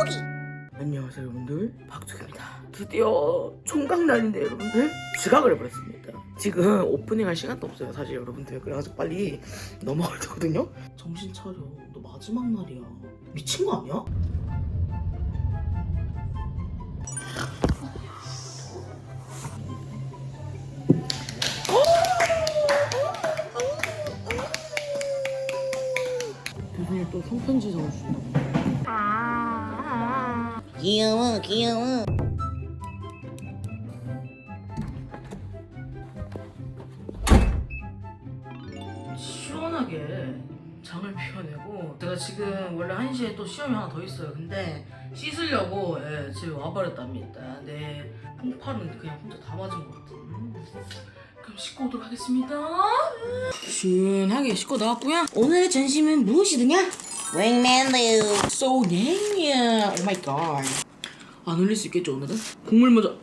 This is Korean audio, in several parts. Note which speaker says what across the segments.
Speaker 1: 포기!
Speaker 2: 안녕하세요 여러분들. 박두입니다. 드디어 총각날인데 여러분들. 지각을 해버렸습니다. 지금 오프닝 할 시간도 없어요 사실 여러분들. 그래가지고 빨리 넘어가야 되거든요. 정신 차려. 너 마지막 날이야. 미친 거 아니야? 또 손편지 적어주신다고.
Speaker 1: 귀여워 귀여워.
Speaker 2: 시원하게 장을 피워내고 제가 지금 원래 1시에 또 시험이 하나 더 있어요. 근데 씻으려고 예, 집에 와버렸답니다. 네 콩팥은 그냥 혼자 다 맞은 것 같아 음. 그럼 씻고 오도록 하겠습니다. 시원하게 씻고 나왔고요. 오늘의 전심은 무엇이드냐?
Speaker 1: 윙맨드
Speaker 2: 소냉이야 오 마이 갓안 흘릴 수 있겠죠 오늘은? 국물 먼저.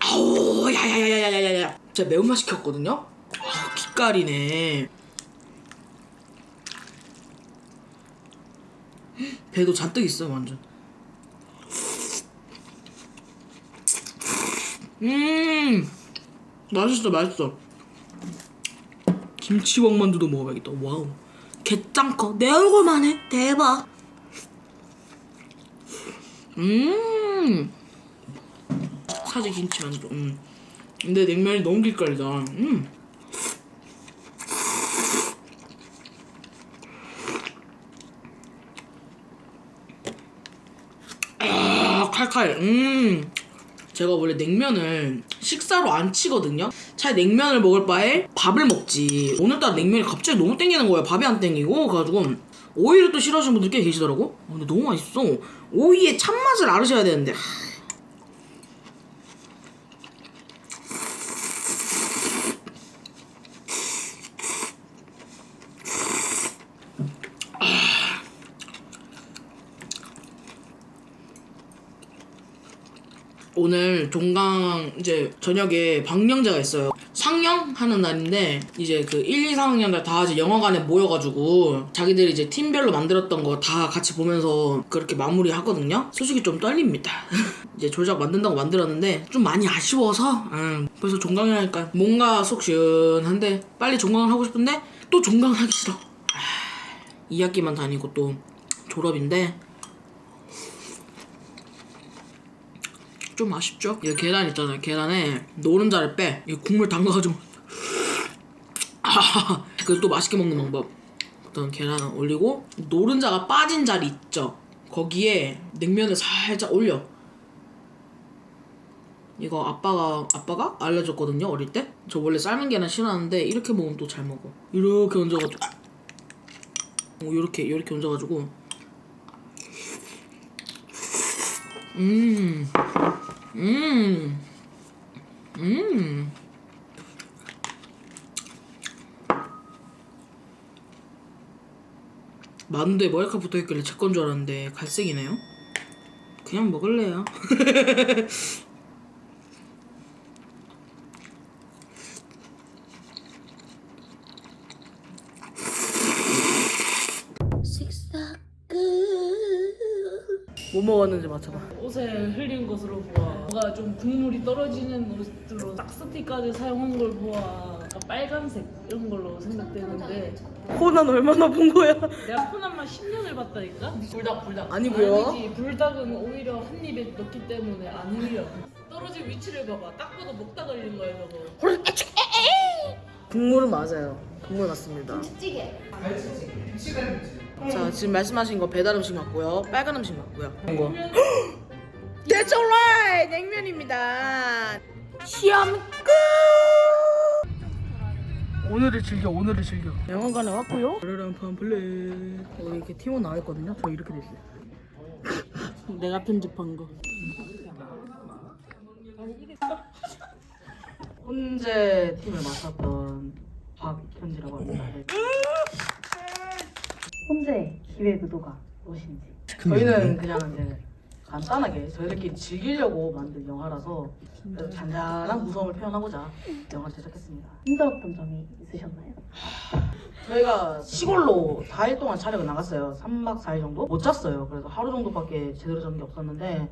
Speaker 2: 아우 야야야야야야야. 제가 매운맛 시켰거든요? 아 기깔이네. 배도 잔뜩 있어요 완전. 음 맛있어 맛있어 김치볶 만두도 먹어봐야겠다. 와우. 개짱커. 내 얼굴만 해. 대박. 음. 사지 김치 만두 음. 근데 냉면이 너무 길거리다. 음. 아, 칼칼. 음. 제가 원래 냉면을 식사로 안 치거든요. 차라리 냉면을 먹을 바에 밥을 먹지. 오늘따라 냉면이 갑자기 너무 땡기는 거예요. 밥이 안 땡기고. 그래가지고 오이를 또 싫어하시는 분들 꽤 계시더라고. 어, 근데 너무 맛있어. 오이의 참맛을 알으셔야 되는데. 오늘 종강 이제 저녁에 방영제가 있어요. 상영 하는 날인데 이제 그 1, 2, 4학년들 다 이제 영화관에 모여가지고 자기들이 이제 팀별로 만들었던 거 다 같이 보면서 그렇게 마무리 하거든요. 솔직히 좀 떨립니다. 이제 조작 만든다고 만들었는데 좀 많이 아쉬워서 음, 그래서 종강이라니까 뭔가 속 시원한데 빨리 종강을 하고 싶은데 또 종강을 하기 싫어. 아, 2학기만 다니고 또 졸업인데 좀 아쉽죠? 이 계란 있잖아요. 계란에 노른자를 빼. 이 국물 담가가지고. 아, 그래서 또 맛있게 먹는 방법. 일단 계란을 올리고 노른자가 빠진 자리 있죠. 거기에 냉면을 살짝 올려. 이거 아빠가 아빠가 알려줬거든요 어릴 때. 저 원래 삶은 계란 싫어하는데 이렇게 먹으면 또 잘 먹어. 이렇게 얹어가지고. 어, 이렇게 이렇게 얹어가지고. 음. 음. 음. 만두에 머리카 붙어있길래 제 건 줄 알았는데 갈색이네요. 그냥 먹을래요. 뭐 먹었는지 맞춰봐.
Speaker 3: 옷에 흘린 것으로 보아 뭔가 좀 국물이 떨어지는 옷으로 싹스티까지 사용한 걸 보아 약간 빨간색 이런 걸로 생각되는데
Speaker 2: 코난 얼마나 본 거야?
Speaker 3: 내가 코난만 10년을 봤다니까?
Speaker 2: 불닭 불닭. 아니고요.
Speaker 3: 아니지 불닭은 오히려 한 입에 넣기 때문에 안 흘려 떨어진 위치를 봐봐 딱 봐도 먹다가 흘린 거야 저거
Speaker 2: 국물은 맞아요. 국물 맞습니다.
Speaker 1: 찌개
Speaker 2: 자 지금 말씀하신 거 배달 음식 맞고요. 빨간 음식 맞고요. 이거. That's alright. 냉면입니다. 시험 끝. 오늘을 즐겨. 오늘을 즐겨. 영화관에 왔고요. 라란 팜플렛. 여기 이렇게 팀원 나와 있거든요. 저 이렇게 돼 있어요. 내가 편집한 거. 혼재 팀을 맡았던 박현지라고 합니다. 네.
Speaker 4: 혼재 기획 의도가 무엇인지
Speaker 2: 저희는 그냥 이제 간단하게 저희들끼리 즐기려고 만든 영화라서 그래서 잔잔한 무서움을 표현하고자 영화를 제작했습니다.
Speaker 5: 힘들었던 점이 있으셨나요?
Speaker 2: 저희가 시골로 4일 동안 촬영을 나갔어요. 3박 4일 정도? 못 잤어요. 그래서 하루 정도밖에 제대로 잔 게 없었는데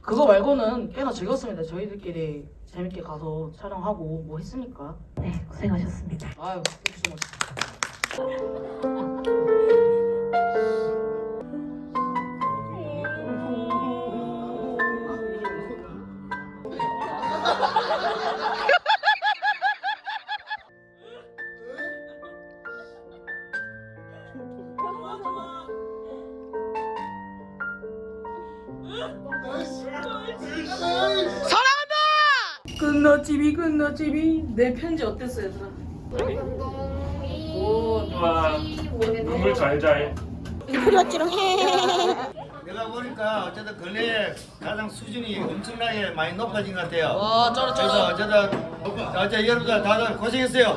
Speaker 2: 그거 말고는 꽤나 즐거웠습니다. 저희들끼리 재밌게 가서 촬영하고 뭐 했으니까.
Speaker 5: 네, 고생하셨습니다.
Speaker 2: 아유, 뭐.
Speaker 6: 끝나집이 끝나집이. 내 편지 어땠어 얘들아? 오 좋아.
Speaker 3: 눈물 잘잘
Speaker 7: 내가 보니까 어쨌든 근래 가장 수준이 엄청나게 많이 높아진 것 같아요.
Speaker 8: 와 쩔어
Speaker 7: 그래서
Speaker 8: 쩔어
Speaker 7: 어쨌든 어제 여러분들 다들 고생했어요.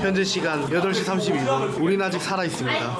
Speaker 9: 현재 시간 8시 32분. 우린 아직 살아 있습니다.